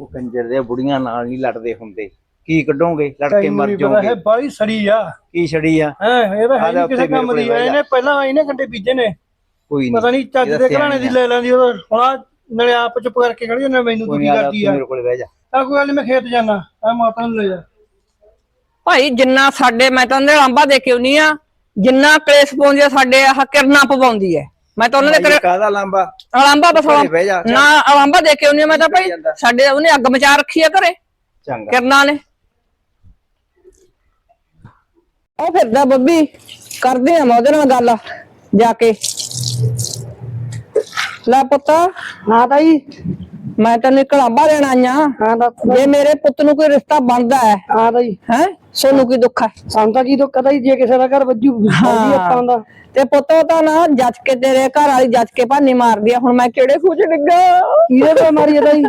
ਉਹ ਕੰਜਰ ਦੇ ਬੁੜੀਆਂ ਨਾਲ ਨਹੀਂ ਲੜਦੇ ਹੁੰਦੇ। ਕੀ ਕੱਢੋਗੇ? ਲੜ ਕੇ ਮਰ ਨੀ ਜਾਓਗੇ। ਬਾਲੀ ਸੜੀ ਆ। ਕੀ ਛੜੀ ਆ? ਹੈ ਇਹ ਤਾਂ ਹੈ ਨਹੀਂ ਕਿਸੇ ਕੰਮ ਦੀ। ਇਹਨੇ ਪਹਿਲਾਂ ਇਹਨੇ ਘੰਟੇ ਬੀਜੇ ਨੇ। ਕੋਈ ਪਤਾ ਨਹੀਂ ਚੱਜ ਦੇ ਘਰਾਣੇ ਦੀ ਲੈ ਲੈਂਦੀ ਉਹ ਹੁਣ ਨਾਲੇ ਆਪ ਚੁੱਪ ਕਰਕੇ ਖੜੀ ਨਾ ਮੈਨੂੰ ਕੋਈ ਦੁਖੀ ਨਹੀਂ ਕਰਦੀ ਆ। ਮੇਰੇ ਕੋਲ ਬਹਿ ਜਾ। ਆ ਕੋਈ ਗੱਲ ਨੀ ਮੈਂ ਖੇਤ ਜਾਣਾ ਆ ਮਾਤਾ ਨੂੰ ਲੈ ਜਾ। ਭਾਈ ਜਿੰਨਾ ਸਾਡੇ ਮੈਂ ਤਾਂ ਉਹਦੇ ਲਾਂਬਾ ਦੇ ਕੇ ਆਉਣੀ ਆ ਜਿੰਨਾ ਕਲੇਸ਼ ਪਾਉਂਦੀ ਆ ਸਾਡੇ ਆਹ ਕਿਰਨਾ ਪਵਾਉਂਦੀ ਐ। ਮੈਂ ਤਾਂ ਉਹਨਾਂ ਦੇ ਭਾਈ, ਕਾਹਦਾ ਲਾਂਬਾ? ਲਾਂਬਾ ਬਸ ਘਰੇ ਬਹਿ ਜਾ। ਨਾ ਦੇ ਕੇ ਆ ਮੈਂ ਤਾਂ ਭਾਈ ਸਾਡੇ ਉਹਨੇ ਅੱਗ ਮਚਾ ਰੱਖੀ ਆ ਘਰੇ ਚੰਗਾ। ਕਿਰਨਾ ਨੇ ਉਹ ਫਿਰਦਾ ਬੱਬੀ ਕਰਦੇ ਆ ਮੈਂ ਉਹਦੇ ਨਾਲ ਗੱਲ ਜਾ ਕੇ। ਲੈ ਪੁੱਤ। ਹਾਂ ਤਾਈ। ਮੈਂ ਤੈਨੂੰ ਇੱਕ ਲਾਂਬਾ ਦੇਣ ਆਈਆਂ ਹਾਂ ਦੱਸ। ਜੇ ਮੇਰੇ ਪੁੱਤ ਨੂੰ ਕੋਈ ਰਿਸ਼ਤਾ ਬਣਦਾ ਹੈ ਹਾਂ ਤਾਈ ਹੈ? ਸੋਨੂੰ ਕੀ ਦੁੱਖ ਹੈ? ਸਾਨੂੰ ਤਾਂ ਕੀ ਦੁੱਖ ਤਾਈ ਜੇ ਕਿਸੇ ਦਾ ਘਰ ਵੱਜੂ ਵੱਜੀ ਆਪਾਂ ਦਾ। ਤੇ ਪੁੱਤ ਤਾਂ ਨਾ ਜੱਜ ਕੇ ਤੇਰੇ ਘਰ ਵਾਲੀ ਜੱਜ ਕੇ ਭਾਨੀ ਮਾਰਦੀ ਆ। ਹੁਣ ਮੈਂ ਕਿਹੜੇ ਖੂਚ ਡਿੱਗਾ? ਕਿਹਦੇ ਕੋਲ ਮਾਰੀ ਆ ਤਾਈ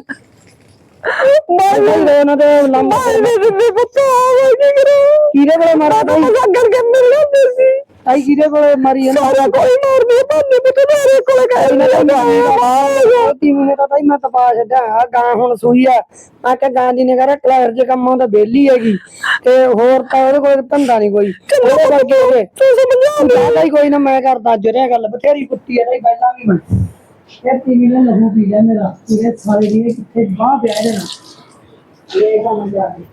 ਮਾਰ ਉਹਨਾਂ ਦੇ ਲੰਬਾ ਮਾਰ ਪੁੱਤ ਮੈਂ ਕੀ ਕਰਾਂ? ਕਿਹਦੇ ਕੋਲ ਮਾਰਾ ਤਾਈ ਲੱਗਣ ਕੇ ਮਿਲਣਾ ਸੀ। ਤਾਈ ਕਿਹਦੇ ਕੋਲ? ਮਾਰੀ ਆ ਸਾਰਾ ਕੋਈ ਮਾਰਦੀ ਆ ਭਾਨੀ ਪੁੱਤ ਮੇਰੇ ਕੋਲ ਗਏ ਨਾ ਤੀ ਮਹੀਨੇ ਤਾਂ ਤਾਈ ਮੈਂ ਤਪਾ ਛੱਡਿਆ। ਆ ਗਾਂ ਹੁਣ ਸੂਈ ਆ। ਮੈਂ ਕਿਹਾ ਗਾਂ ਦੀ ਨਿਗਰ ਕਲਰ ਜੇ ਕੰਮ ਆਉਂਦਾ ਬੇਲੀ ਹੈਗੀ। ਤੇ ਹੋਰ ਤਾਂ ਉਹਦੇ ਕੋਲ ਧੰਦਾ ਨਹੀਂ ਕੋਈ। ਉਹਦੇ ਕਰਕੇ ਉਹਦੇ ਤੂੰ ਸਮਝਾ ਤਾਈ ਕੋਈ ਨਾ ਮੈਂ ਕਰਦਾ ਅੱਜ ਰਿਆ ਗੱਲ। ਬਥੇਰੀ ਕੁੱਤੀ ਆ ਤਾਈ ਪਹਿਲਾਂ ਵੀ ਮੈਂ। ਇਹ ਟੀਵੀ ਨੇ ਲਹੂ ਪੀ ਲਿਆ ਮੇਰਾ। ਇਹਦੇ ਸਾਰੇ ਦੀ ਕਿੱਥੇ ਬਾਹ ਪਿਆ ਜਾਣਾ। ਇਹ ਕੰਮ ਜਾ ਕੇ।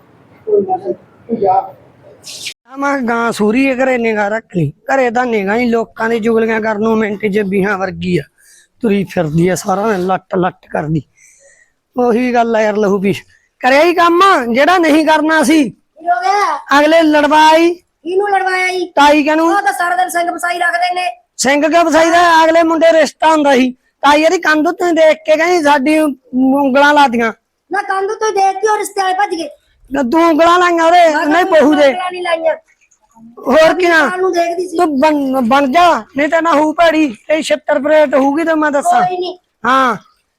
ਕੋਈ ਨਾ ਤੂੰ ਜਾ ਮੈਂ ਗਾਂ ਸੂਰੀ ਘਰੇ ਨਿਗਾ ਰੱਖ ਲਈ। ਘਰੇ ਤਾਂ ਨਿਗਾ ਹੀ ਲੋਕਾਂ ਦੀ ਜੁਗਲੀਆਂ ਕਰਨ ਨੂੰ ਮਿੰਟ ਚ ਬੀਹਾਂ ਵਰਗੀ ਆ। ਤੁਰੀ ਫਿਰਦੀ ਆ ਸਾਰਾ ਲੱਟ ਲੱਟ ਕਰਦੀ। ਉਹੀ ਗੱਲ ਆ ਯਾਰ ਲਹੂ ਪੀ ਕਰਿਆ ਹੀ ਕੰਮ ਜਿਹੜਾ ਨਹੀਂ ਕਰਨਾ ਸੀ। ਕੀ ਹੋ ਗਿਆ? ਅਗਲੇ ਲੜਵਾਈ। ਕਿਹਨੂੰ ਲੜਵਾਇਆ ਜੀ? ਤਾਈ ਕਨੂੰ ਉਹ ਤਾਂ ਸਾਰਾ ਦਿਨ ਸਿੰਘ ਬਸਾਈ ਰੱਖਦੇ ਨੇ। ਸਿੰਘ ਕਿਉਂ ਫਸਾਈਦਾ ਅਗਲੇ ਮੁੰਡੇ ਰਿਸ਼ਤਾ ਹੁੰਦਾ ਸੀ। ਤਾਈ ਇਹਦੀ ਕੰਧ ਉੱਤੇ ਦੇਖ ਕੇ ਕਹਿੰਦੀ ਸਾਡੀ ਉਂਗਲਾਂ ਲਾਦੀਆਂ। ਨਾ ਕੰਧ ਤੋਂ ਦੇਖ ਕੇ ਉਹ ਰਿਸ਼ਤੇ ਵਾਲੇ ਭੱਜ ਗਏ। ਤੂੰ ਉਂਗਲਾਂ ਲਾਈਆਂ ਉਹਦੇ ਨਹੀਂ ਬਹੂ ਦੇ ਉਂਗਲਾਂ ਨਹੀਂ ਲਾਈਆਂ। ਹੋਰ ਕੀ ਨਾ ਕਾਲ ਨੂੰ ਦੇਖਦੀ ਸੀ? ਤੂੰ ਬਣ ਬਣ ਜਾ ਨਹੀਂ ਤਾਂ ਨਾ ਹੂ ਭੈੜੀ ਇਹ 76 ਪਰੇਟ ਹੋਊਗੀ ਤਾਂ ਮੈਂ ਦੱਸਾਂ। ਕੋਈ ਨਹੀਂ ਹਾਂ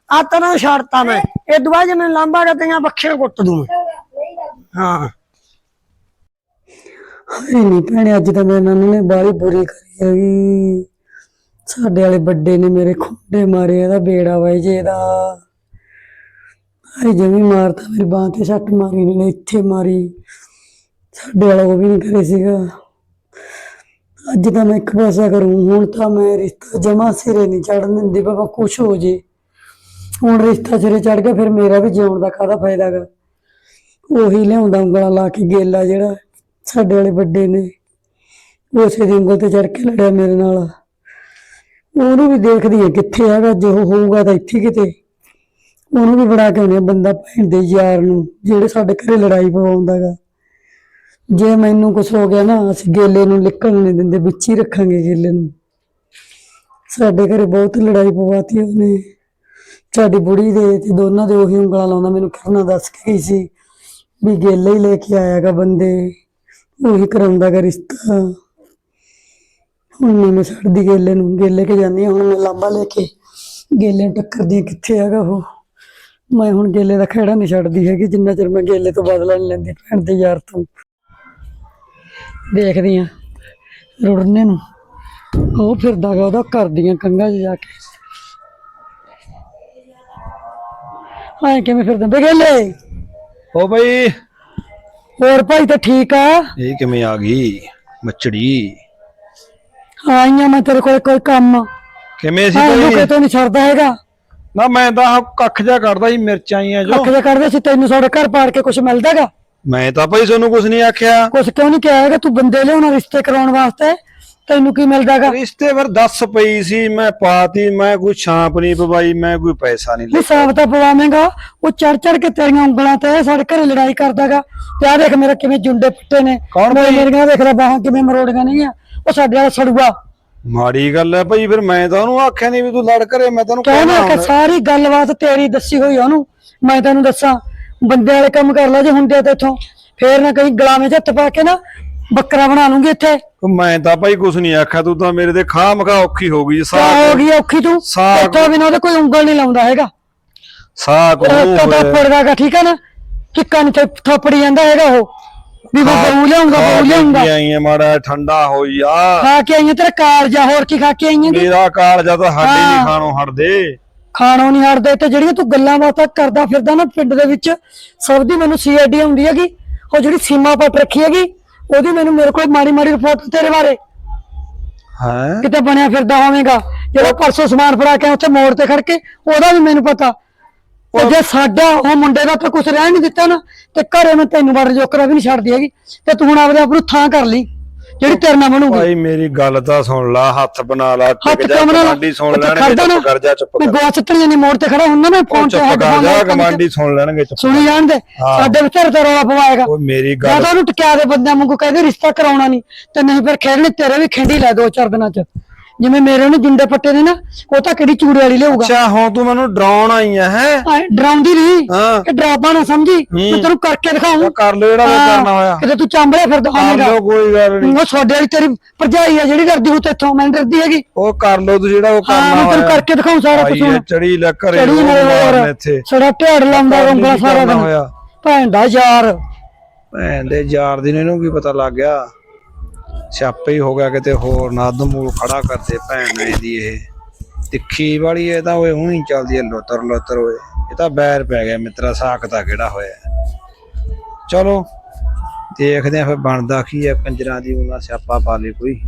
ਆ ਤੈਨੂੰ ਛੱਡਤਾ ਮੈਂ। ਇਹ ਦੁਆ ਜੇ ਮੈਂ ਲਾਂਬਾ ਕਰਤੀਆਂ ਬੱਖੀਆਂ ਕੁੱਟ ਦੂੰ ਮੈਂ। ਨਹੀਂ ਲੱਗਦੀ ਹਾਂ। ਹਾਏ ਨਹੀਂ ਭੈਣੇ ਅੱਜ ਤਾਂ ਮੇਰੇ ਨਾਨੇ ਨੇ ਬਾਲੀ ਬੁਰੀ ਕਰੀ ਹੈਗੀ। ਸਾਡੇ ਵਾਲੇ ਵੱਡੇ ਨੇ ਮੇਰੇ ਖੁੰਡੇ ਮਾਰੇ ਇਹਦਾ ਬੇੜਾ ਵਾਈ ਜੇ ਇਹਦਾ ਹਾਏ ਜਮੀ ਮਾਰਤਾ, ਮੇਰੀ ਬਾਂਹ ਤੇ ਛੱਟ ਮਾਰੀ ਨੇ ਇੱਥੇ ਮਾਰੀ। ਸਾਡੇ ਵਾਲਾ ਉਹ ਵੀ ਨਹੀਂ ਕਰੇ ਸੀਗਾ। ਅੱਜ ਤਾਂ ਮੈਂ ਇੱਕ ਪਾਸਾ ਕਰੂੰ, ਹੁਣ ਤਾਂ ਮੈਂ ਰਿਸ਼ਤਾ ਜਮਾ ਸਿਰੇ ਨਹੀਂ ਚੜਨ ਦਿੰਦੀ, ਬਾਬਾ ਕੁਛ ਹੋ ਜੇ। ਹੁਣ ਰਿਸ਼ਤਾ ਸਿਰੇ ਚੜ ਗਿਆ, ਫਿਰ ਮੇਰਾ ਵੀ ਜਿਉਣ ਦਾ ਕਾਹਦਾ ਫਾਇਦਾ ਗਾ? ਉਹੀ ਲਿਆਉਂਦਾ ਉਂਗਲਾਂ ਲਾ ਕੇ ਗੇਲਾ ਜਿਹੜਾ ਸਾਡੇ ਵਾਲੇ ਵੱਡੇ ਨੇ। ਉਸੇ ਦੀ ਉਂਗਲ ਤੇ ਚੜ ਕੇ ਲੜਿਆ ਮੇਰੇ ਨਾਲ। ਉਹਨੂੰ ਵੀ ਦੇਖਦੀ ਹੈ ਕਿੱਥੇ ਹੈਗਾ, ਜੇ ਉਹ ਹੋਊਗਾ ਤਾਂ ਇੱਥੇ ਕਿਤੇ। ਉਹਨੂੰ ਵੀ ਬਣਾ ਕੇ ਆਉਂਦੇ ਬੰਦਾ ਭੈਣ ਦੇ ਯਾਰ ਨੂੰ ਜਿਹੜੇ ਸਾਡੇ ਘਰੇ ਲੜਾਈ ਪਵਾਉਂਦਾਗਾ ਜੇ ਮੈਨੂੰ ਕੁਝ ਹੋ ਗਿਆ ਨਾ ਅਸੀਂ ਗੇਲੇ ਨੂੰ ਨਿਕਲਣ ਨਹੀਂ ਦਿੰਦੇ ਵਿੱਚ ਹੀ ਰੱਖਾਂਗੇ ਗੇਲੇ ਨੂੰ। ਸਾਡੇ ਘਰੇ ਬਹੁਤ ਲੜਾਈ ਪਵਾਤੀ ਉਹਨੇ। ਸਾਡੀ ਬੁੜੀ ਦੇ ਤੇ ਦੋਨਾਂ ਦੇ ਉਹੀ ਉਂਗਲਾਂ ਲਾਉਂਦਾ ਮੈਨੂੰ ਕਰਨਾ ਦੱਸ ਕੇ ਗਈ ਸੀ ਵੀ ਗੇਲੇ ਹੀ ਲੈ ਕੇ ਆਇਆਗਾ ਬੰਦੇ। ਉਹੀ ਕਰਾਉਂਦਾਗਾ ਰਿਸ਼ਤਾ। ਹੁਣ ਨੀ ਮੈਂ ਛੱਡਦੀ ਗੇਲੇ ਨੂੰ। ਗੇਲੇ ਕੇ ਜਾਂਦੀ ਹਾਂ ਹੁਣ ਮੈਂ ਲਾਂਬਾ ਲੈ ਕੇ। ਗੇਲੇ ਨੂੰ ਟੱਕਰਦੀ ਹਾਂ, ਕਿੱਥੇ ਹੈਗਾ ਉਹ? ਮੈਂ ਹੁਣ ਗੇਲੇ ਦਾ ਖੇੜਾ ਨਹੀਂ ਛੱਡਦੀ ਹੈਗੀ ਜਿੰਨਾ ਚਿਰ ਮੈਂ ਗੇਲੇ ਤੋਂ ਬਦਲਾ ਨਹੀਂ ਲੈਂਦੀ ਭੈਣ ਦੇ ਯਾਰ ਤੋਂ। ਦੇਖਦੀ ਆ ਰੁੜਨੇ ਨੂੰ। ਉਹ ਫਿਰਦਾਗਾ ਉਹਦਾ ਕਰਦੀਆਂ ਕੰਗਾ 'ਚ ਜਾ ਕੇ। ਹਾਂ ਕਿਵੇਂ ਫਿਰਦਾ? ਬਗੇਲੇ ਓ ਬਈ! ਹੋਰ ਭਾਈ ਤਾਂ ਠੀਕ ਆ? ਇਹ ਕਿਵੇਂ ਆ ਗਈ? ਮੱਛੜੀ। ਆਈਆਂ ਮੈਂ ਤੇਰੇ ਕੋਲ ਕੋਈ ਕੰਮ। ਕਿਵੇਂ ਸੀ ਹਾਂ ਲੋਕੇ ਤੋਂ ਨਹੀਂ ਛੱਡਦਾ ਹੈਗਾ। ਨਾ ਮੈਂ ਤਾਂ ਆਹ ਕੱਖ ਜਾ ਕੱਢਦਾ ਸੀ ਮਿਰਚਾਂ ਆਈਆਂ ਜੋ। ਅੱਖ ਦੇ ਕੱਢਦੇ ਸੀ ਤੈਨੂੰ ਸਾਡੇ ਘਰ ਪਾੜ ਕੇ ਕੁਝ ਮਿਲਦਾਗਾ? ਮੈਂ ਤਾਂ ਭਾਈ ਤੁਹਾਨੂੰ ਕੁਝ ਨਹੀਂ ਆਖਿਆ। ਕੁਝ ਕਿਉਂ ਨਹੀਂ ਕਿਹਾ ਹੈਗਾ? ਤੂੰ ਬੰਦੇ ਲਿਆਉਣਾ ਰਿਸ਼ਤੇ ਕਰਾਉਣ ਵਾਸਤੇ। ਤੈਨੂੰ ਕੀ ਮਿਲਦਾਗਾ? ਰਿਸ਼ਤੇ ਫਿਰ ਦੱਸ ਪਈ ਸੀ ਮੈਂ ਪਾਤੀ ਮੈਂ ਕੋਈ ਛਾਂਪ ਨਹੀਂ ਪਵਾਈ ਮੈਂ ਕੋਈ ਪੈਸਾ ਨਹੀਂ ਲਿਆ ਸਾਬ ਤਾਂ ਪਵਾਵੇਂਗਾ। ਉਹ ਚੜ ਚੜ ਕੇ ਤੇਰੀਆਂ ਉਂਗਲਾਂ ਤੇ ਸਾਡੇ ਘਰੇ ਲੜਾਈ ਕਰਦਾਗਾ। ਤੇ ਆ ਦੇਖ ਮੇਰੇ ਕਿਵੇਂ ਜੁੰਡੇ ਪੁੱਟੇ ਨੇ। ਕੌਣ ਭਾਈ? ਮੇਰੀਆਂ ਦੇਖ ਲੈ ਬਾਹਾਂ ਕਿਵੇਂ ਮਰੋੜੀਆਂ ਨਹੀਂ ਆ ਉਹ ਸਾਡੇ ਵਾਲਾ ਸੜੂਆ। ਮਾੜੀ ਗੱਲ ਹੈ ਭਾਈ ਫਿਰ ਮੈਂ ਤਾਂ ਉਹਨੂੰ ਆਖਿਆ ਨਹੀਂ ਵੀ ਤੂੰ ਲੜ ਕਰੇ ਮੈਂ ਤੈਨੂੰ ਕਹਿਣਾ ਕਿ। ਸਾਰੀ ਗੱਲਬਾਤ ਤੇਰੀ ਦੱਸੀ ਹੋਈ ਆ ਉਹਨੂੰ। ਮੈਂ ਤੈਨੂੰ ਦੱਸਾਂ ਬੰਦੇ ਵਾਲੇ ਕੰਮ ਕਰ ਲੈ ਜੇ ਹੁੰਦੇ ਤੇ ਇੱਥੋਂ। ਫੇਰ ਨਾ ਕਹੀਂ ਗਲਾਵੇਂ 'ਚ ਹੱਥ ਪਾ ਕੇ ਨਾ ਬੱਕਰਾ ਬਣਾ ਲੂੰਗੀ ਇੱਥੇ। ਮੈਂ ਤਾਂ ਭਾਈ ਕੁਝ ਨਹੀਂ ਆਖਿਆ ਤੂੰ ਤਾਂ ਮੇਰੇ ਤੇ ਖਾਮ ਮਖਾ ਔਖੀ ਹੋ ਗਈ ਸਾਹ ਹੋ ਗਈ ਔਖੀ ਤੂੰ? ਇੱਥੋਂ ਬਿਨਾਂ ਉਹਦੇ ਕੋਈ ਉਂਗਲ ਨਹੀਂ ਲਾਉਂਦਾ ਹੈਗਾ। ਸਾਹ ਕੋ ਕਦਾ ਪੜਦਾਗਾ ਠੀਕ ਹੈ ਨਾ? ਕਿੱਕਾ ਨਹੀਂ ਥੋਪੜੀ ਜਾਂਦਾ ਹੈਗਾ ਉਹ। ਵੀ ਮੈਂ ਬਹੂ ਲਿਆਉਂਗਾ ਬਹੂ ਲਿਆਉਂਗਾ ਆਈਆਂ ਮਾੜਾ ਠੰਡਾ ਹੋਈ ਆ। ਖਾ ਕੇ ਆਈਆਂ ਤੇਰਾ ਕਾਲਜਾ ਹੋਰ ਕੀ ਖਾ ਕੇ ਆਈਆਂ? ਮੇਰਾ ਕਾਲਜਾ ਤਾਂ ਸਾਡੇ ਹਾਂ। ਨਹੀਂ ਖਾਣੋਂ ਹਟਦੇ। ਖਾਣੋਂ ਨਹੀਂ ਹਟਦੇ ਤੇ ਜਿਹੜੀਆਂ ਤੂੰ ਗੱਲਾਂ ਬਾਤਾਂ ਕਰਦਾ ਫਿਰਦਾ ਨਾ ਪਿੰਡ ਦੇ ਵਿੱਚ ਸਭ ਦੀ ਮੈਨੂੰ ਸੀਆਈਡੀ ਆਉਂਦੀ ਹੈਗੀ ਉਹ ਜਿਹੜੀ ਸੀਮਾ ਪੱਟ ਰੱਖੀ ਹੈਗੀ ਉਹਦੀ ਮੈਨੂੰ ਮੇਰੇ ਕੋਲ ਮਾੜੀ ਮਾੜੀ ਰਿਪੋਰਟ ਤੇਰੇ ਬਾਰੇ। ਹੈ? ਕਿਤੇ ਬਣਿਆ ਫਿਰਦਾ ਹੋਵੇਗਾ ਜਿਹੜਾ ਪਰਸੋਂ ਸਮਾਨ ਫੜਾ ਕੇ ਆਇਆ ਉੱਥੇ ਮੋੜ ਤੇ ਖੜ ਕੇ ਉਹਦਾ ਵੀ ਮੈਨੂੰ ਪਤਾ। ਉਹ ਜੇ ਸਾਡਾ ਉਹ ਮੁੰਡੇ ਦਾ ਤਾਂ ਕੁਝ ਰਹਿ ਨਹੀਂ ਦਿੱਤਾ ਨਾ ਤੇ ਘਰੇ ਮੈਂ ਤੈਨੂੰ ਵੜ ਜੋਕਰਾ ਵੀ ਨਹੀਂ ਛੱਡਦੀ ਹੈਗੀ ਤੇ ਤੂੰ ਹੁਣ ਆਪਦੇ ਆਪ ਨੂੰ ਥਾਂ ਕਰ ਲਈ ਜਿਹੜੀ ਤੇਰੇ ਨਾਲ ਬਣੂਗੀ। ਭਾਈ ਮੇਰੀ ਗੱਲ ਤਾਂ ਸੁਣ ਲਾ ਹੱਥ ਬਣਾ ਲਾ ਹੱਥ ਟਿਕ ਜਾ ਕਮਰਾ ਕਮਾਂਡੀ ਸੁਣ ਲੈਣਗੇ ਚੁੱਪ ਕਰ ਜਾ ਚੁੱਪ ਮੈਂ ਕਰ। ਗੋਆ ਸੱਤਣੀ ਨੇ ਮੋੜ ਤੇ ਖੜਾ ਹੁੰਦਾ ਨਾ ਉਹ ਫੋਨ ਤੇ headphone ਜਾ ਲਾ ਕਮਾਂਡੀ ਸੁਣ ਲੈਣਗੇ ਚੁੱਪ ਸੁਣੀ ਜਾਣ ਦੇ ਹਾਂ। ਸਾਡੇ ਵਿਚਾਰ ਤੇ ਰੌਲਾ ਪਵਾਏਗਾ। ਉਹ ਮੇਰੀ ਗੱਲ ਤਾਂ ਉਹਨੂੰ ਟਕਿਆ ਦੇ ਬੰਦਿਆਂ ਵਾਂਗੂ ਕਹਿੰਦੇ ਰਿਸ਼ਤਾ ਕਰਾਉਣਾ ਨਹੀਂ ਤੇ ਨਹੀਂ ਫਿਰ ਖੇਡਣੇ ਤੇਰੇ ਵੀ ਖੇਡੀ ਲੈ ਦੋ ਚਾਰ ਦਿਨਾਂ ਚ। ਜਿਵੇਂ ਮੇਰੇ ਨੂੰ ਜਿੰਦੇ ਪੱਟੇ ਨੇ ਨਾ ਉਹ ਤਾਂ ਕਿਹੜੀ ਚੂੜੇ ਵਾਲੀ ਲਿਆਊਗਾ? ਅੱਛਾ ਹੁਣ ਤੂੰ ਮੈਨੂੰ ਡਰਾਉਣ ਆਈ ਆ ਹੈ? ਆਏ, ਡਰਾਉਂਦੀ ਨਹੀਂ ਹਾਂ। ਕਿ ਡਰਾਵਾ ਨਾ ਸਮਝੀ? ਮੈਂ ਤੈਨੂੰ ਕਰਕੇ ਦਿਖਾऊं ਕਰ ਲੈ ਜਿਹੜਾ ਕਰਨਾ ਹੋਇਆ। ਕਿਤੇ ਤੂੰ ਚਾਂਬਲੇ ਫਿਰਦਾ ਕਰ ਹੋਵੇਂਗਾ। ਲੋ ਕੋਈ ਗੱਲ ਨਹੀਂ। ਉਹ ਛੋਡੇ ਵਾਲੀ ਤੇਰੀ ਭਰਜਾਈ ਆ ਜਿਹੜੀ ਡਰਦੀ ਹੋ ਤੇਥੋਂ ਮੈਂ ਨੀ ਡਰਦੀ ਹੈਗੀ। ਉਹ ਕਰ ਲੋ ਤੂੰ ਜਿਹੜਾ ਉਹ ਹਾਂ ਕਰਨਾ ਮੈਂ ਹੋਇਆ। ਤੈਨੂੰ ਕਰਕੇ ਦਿਖਾऊं ਸਾਰਾ ਕੁਝ ਇਹ ਚੜੀ ਲੈ ਘਰੇ ਚੜੀ ਨਾਲ ਹੋਰ ਇੱਥੇ। ਸਾਡਾ ਢੇੜ ਲਾਉਂਦਾ ਕਰਨੀ ਰੰਗਲਾ ਕੀ ਸਾਰਾ ਕਰਨਾ ਦਿਨ। ਹੋਇਆ। ਭੈਣ ਦਾ ਯਾਰ। ਭੈਣ ਦੇ ਯਾਰ ਦੀ ਨੂੰ ਇਹਨੂੰ ਕੀ ਪਤਾ ਲੱਗ ਗਿਆ? ਸਿਆਪੇ ਹੀ ਹੋ ਗਿਆ ਕਿਤੇ ਹੋਰ ਨਦ ਮੂਲ ਖੜਾ ਕਰਦੇ ਭੈਣ ਇਹਦੀ ਇਹ। ਤਿੱਖੀ ਵਾਲੀ ਇਹ ਤਾਂ ਓਏ ਉਹੀ ਚੱਲਦੀ ਐ, ਲੋਤਰ ਲੋਤਰ ਓਏ। ਇਹ ਤਾਂ ਬੈਰ ਪੈ ਗਿਆ ਮਿੱਤਰਾ ਸਾਖ ਦਾ ਕਿਹੜਾ ਹੋਇਆ। ਚਲੋ, ਦੇਖਦੇ ਆ ਫਿਰ ਬਣਦਾ ਕੀ ਆ ਕੰਜਰਾਂ ਦੀ ਉਹਨਾਂ ਸਿਆਪਾ ਪਾ ਲਈ ਕੋਈ।